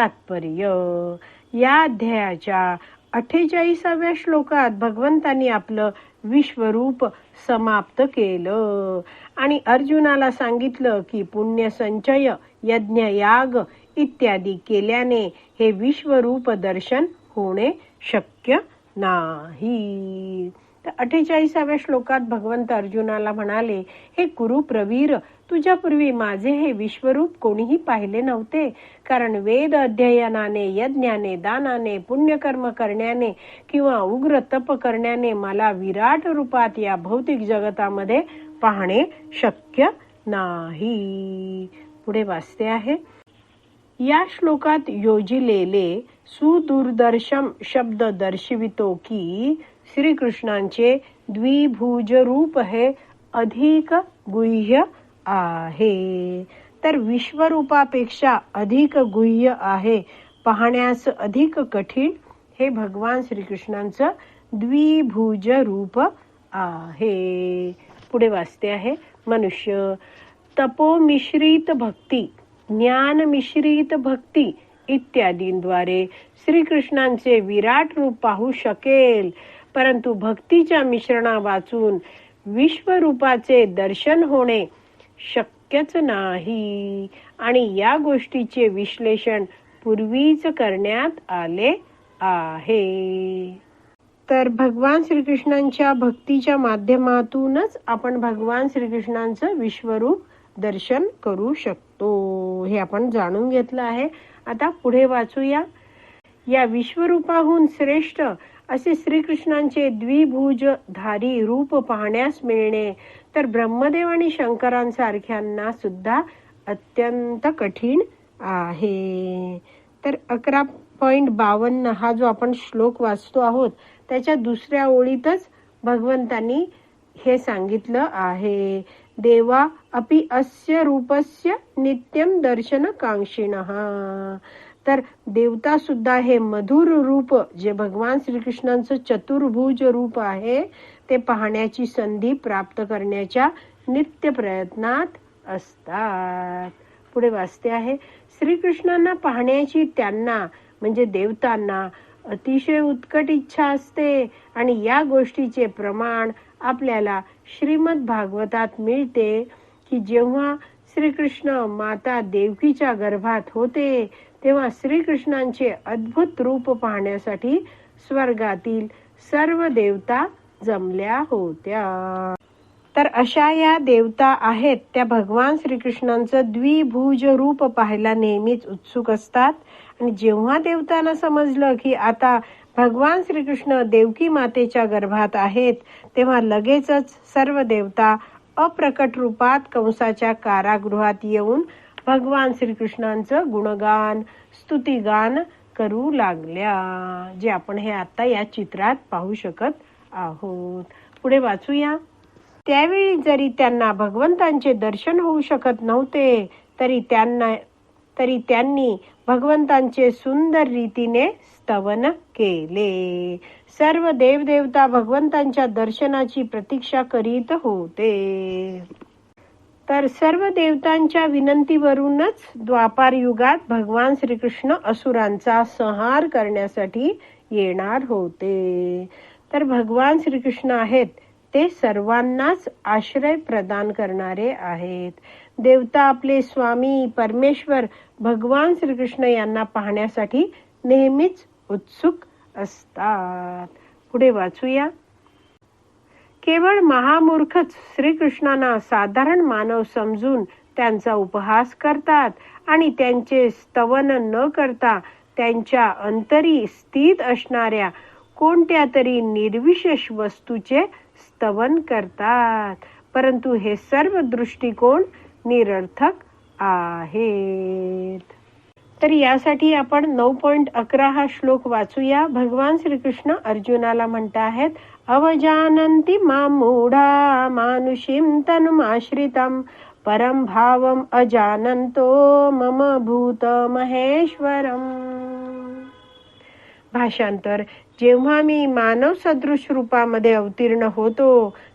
तात्पर्य. या अध्यायाच्या अठ्ठेचाळीसाव्या श्लोकात भगवंतांनी आपलं विश्वरूप समाप्त केलं. आणि अर्जुनाला सांगितलं की पुण्य संचय यज्ञ याग इत्यादी केल्याने हे विश्वरूप दर्शन होणे शक्य नाही. तर अठ्ठेचाळीसाव्या श्लोकात भगवंत अर्जुनाला म्हणाले हे कुरु प्रवीर तुझ्यापूर्वी माझे हे विश्वरूप कोणीही पाहिले नव्हते. कारण वेद अध्ययनाने यज्ञाने दानाने पुण्यकर्म करण्याने किंवा उग्र तप करण्याने मला विराट रूपात या भौतिक जगतामध्ये पाहणे शक्य नाही. पुढे वाचते आहे. या श्लोकात योजिलेले सुदूरदर्शम शब्द दर्शवितो की श्रीकृष्णांचे द्विभुज रूप हे अधिक गुह्य आहे. तर विश्वरूपापेक्षा अधिक गुह्य आहे पाहण्यास अधिक कठीण हे भगवान श्रीकृष्णांचं द्विभुज रूप आहे. पुढे वाचते आहे मनुष्य तपो मिश्रित भक्ती ज्ञान मिश्रित भक्ती इत्यादींद्वारे श्रीकृष्णांचे विराट रूप पाहू शकेल. परंतु भक्तीच्या मिश्रणा वाचून विश्वरूपाचे दर्शन होणे शक्यच नाही. आणि या गोष्टीचे विश्लेषण पूर्वीच करण्यात आले आहे. तर भगवान श्रीकृष्णांच्या भक्तीच्या माध्यमातूनच आपण भगवान श्रीकृष्णांचं विश्वरूप दर्शन करू शकतो. हे आपण जाणून घेतलं आहे. आता पुढे वाचूया. या विश्वरूपाहून श्रेष्ठ असे श्रीकृष्णांचे द्विभुज धारी रूप पाहण्यास मिळणे तर ब्रह्मदेव आणि शंकरांसारख्यांना सुद्धा अत्यंत कठीण आहे. तर अकरा पॉइंट बावन्न हा जो आपण श्लोक वाचतो आहोत त्याच्या दुसऱ्या ओळीतच भगवंतांनी हे सांगितलं आहे. देवा अपि अस्य रूपस्य नित्यम दर्शन कांक्षिण तर देवता सुद्धा हे मधुर रूप जे भगवान श्रीकृष्णांचं चतुर्भुज रूप आहे ते पाहण्याची संधी प्राप्त करण्याच्या नित्य प्रयत्नात असतात. पुढे वाचते आहे श्रीकृष्णांना पाहण्याची त्यांना म्हणजे देवतांना अतिशय उत्कट इच्छा असते आणि या गोष्टीचे प्रमाण आपल्याला श्रीमद भागवतात मिळते की जेव्हा श्रीकृष्ण माता देवकीच्या गर्भात होते तेव्हा श्रीकृष्णांचे अद्भुत रूप पाहण्यासाठी स्वर्गातील सर्व देवता जमल्या होत्या. तर अशा या देवता आहेत त्या भगवान श्रीकृष्णांचं द्विभुज रूप पाहायला नेहमीच उत्सुक असतात. आणि जेव्हा देवतांना समजलं की आता भगवान श्रीकृष्ण देवकी मातेच्या गर्भात आहेत तेव्हा लगेचच सर्व देवता अप्रकट रूपात कंसाच्या कारागृहात येऊन भगवान श्रीकृष्णांचं गुणगान स्तुतिगान करू लागल्या. जे आपण हे आता या चित्रात पाहू शकत आहोत. पुढे वाचूया. त्यावेळी जरी त्यांना भगवंतांचे दर्शन होऊ शकत नव्हते तरी त्यांना तरी त्यांनी भगवंतांचे सुंदर रीतीने स्तवन केले. सर्व देवदेवता भगवंतांच्या दर्शनाची प्रतीक्षा करीत होते. तर सर्व देवतांच्या विनंतीवरूनच द्वापार युगात भगवान श्रीकृष्ण असुरांचा संहार करण्यासाठी येणार होते. तर भगवान श्रीकृष्ण आहेत. ते सर्वांनाच आश्रय प्रदान करणारे आहेत. देवता आपले स्वामी परमेश्वर भगवान श्रीकृष्ण यांना पाहण्यासाठी नेहमीच उत्सुक असतात. पुढे वाचूया. केवळ महामूर्खच श्रीकृष्णांना साधारण मानव समजून त्यांचा उपहास करतात आणि त्यांचे स्तवन न करता त्यांच्या अंतरी स्थित असणाऱ्या कोणत्या तरी निर्विशेष वस्तूचे स्तवन करतात. परंतु हे सर्व दृष्टिकोन निरर्थक आहेत. तर यासाठी आपण नऊ पॉइंट अकरा हा श्लोक वाचूया. भगवान श्रीकृष्ण अर्जुनाला म्हणता आहेत अवजानंती मामूढा मानुषीम तनुमाश्रितम तनुमाश्रितं भावम अजानंतो मम भूत महेश्वरम भाषांतर जेव्हा मी मानव सदृश रूपामध्ये अवतीर्ण होतो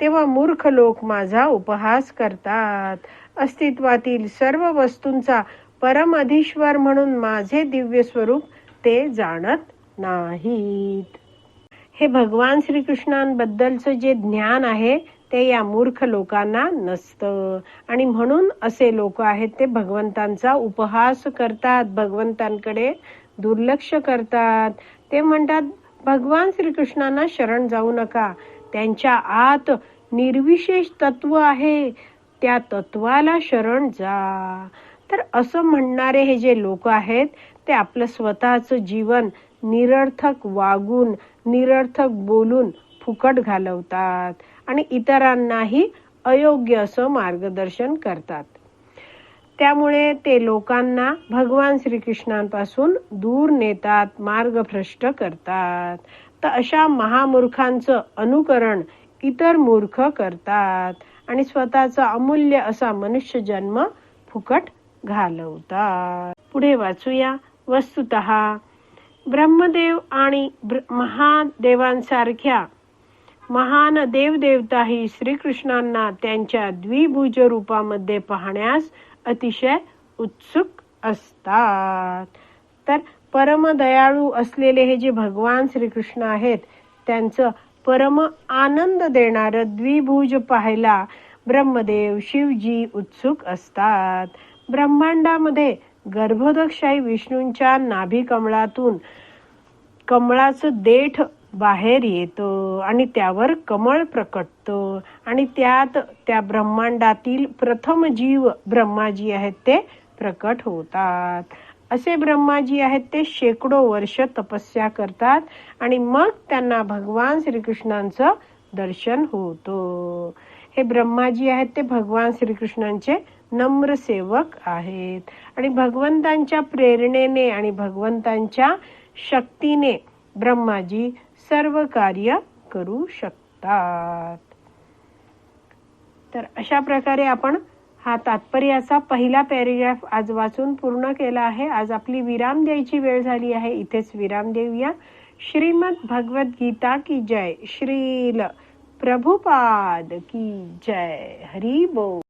तेव्हा मूर्ख लोक माझा उपहास करतात. अस्तित्वातील सर्व वस्तूंचा परमधीश्वर म्हणून माझे दिव्य स्वरूप ते जाणत नाहीत. हे भगवान श्रीकृष्णांबद्दलचं जे ज्ञान आहे ते या मूर्ख लोकांना नसतं. आणि म्हणून असे लोक आहेत ते भगवंतांचा उपहास करतात भगवंतांकडे दुर्लक्ष करतात. ते म्हणतात भगवान श्रीकृष्णांना शरण जाऊ नका. त्यांच्या आत निर्विशेष तत्व आहे. त्या तत्वाला शरण जा. तर असं म्हणणारे हे जे लोक आहेत ते आपलं स्वतःचं जीवन निरर्थक वागून निरर्थक बोलून फुकट घालवतात आणि इतरांनाही अयोग्य असं मार्गदर्शन करतात. त्यामुळे ते लोकांना भगवान श्रीकृष्णांपासून दूर नेतात मार्गभ्रष्ट करतात. तर अशा महामूर्खांचं अनुकरण इतर मूर्ख करतात आणि स्वतःचा अमूल्य असा मनुष्य जन्म फुकट घालवतात. पुढे वाचूया. वस्तुत ब्रह्मदेव आणि महादेवांसारख्या महान देवदेवताही श्रीकृष्णांना त्यांच्या द्विभुज रूपामध्ये पाहण्यास अतिशय उत्सुक असतात. तर परम दयाळू असलेले हे जे भगवान श्रीकृष्ण आहेत त्यांचं परम आनंद देणारं द्विभुज पाहायला ब्रह्मदेव शिवजी उत्सुक असतात. ब्रह्मांडामध्ये गर्भोदकशाही विष्णूंच्या नाभी कमळातून कमळाचं देठ बाहेर येतं आणि त्यावर कमळ प्रकटतं. आणि त्यात त्या ब्रह्मांडातील प्रथम जीव ब्रह्माजी आहेत ते प्रकट होतात. असे ब्रह्माजी आहेत ते शेकडो वर्ष तपस्या करतात आणि मग त्यांना भगवान श्रीकृष्णांचं दर्शन होतं. हे ब्रह्माजी आहेत ते भगवान श्रीकृष्णांचे नम्र सेवक आहेत. आणि भगवंतांच्या प्रेरणेने आणि भगवंतांच्या शक्तीने ब्रह्माजी सर्व कार्य करू शकतात. तर अशा प्रकारे आपण हा तात्पर्याचा पहिला पॅरेग्राफ आज वाचून पूर्ण केला आहे. आज आपली विराम द्यायची वेळ झाली आहे. इथेच विराम देऊया. श्रीमद भगवत गीता की जय. श्रील प्रभुपाद की जय. हरी बोल.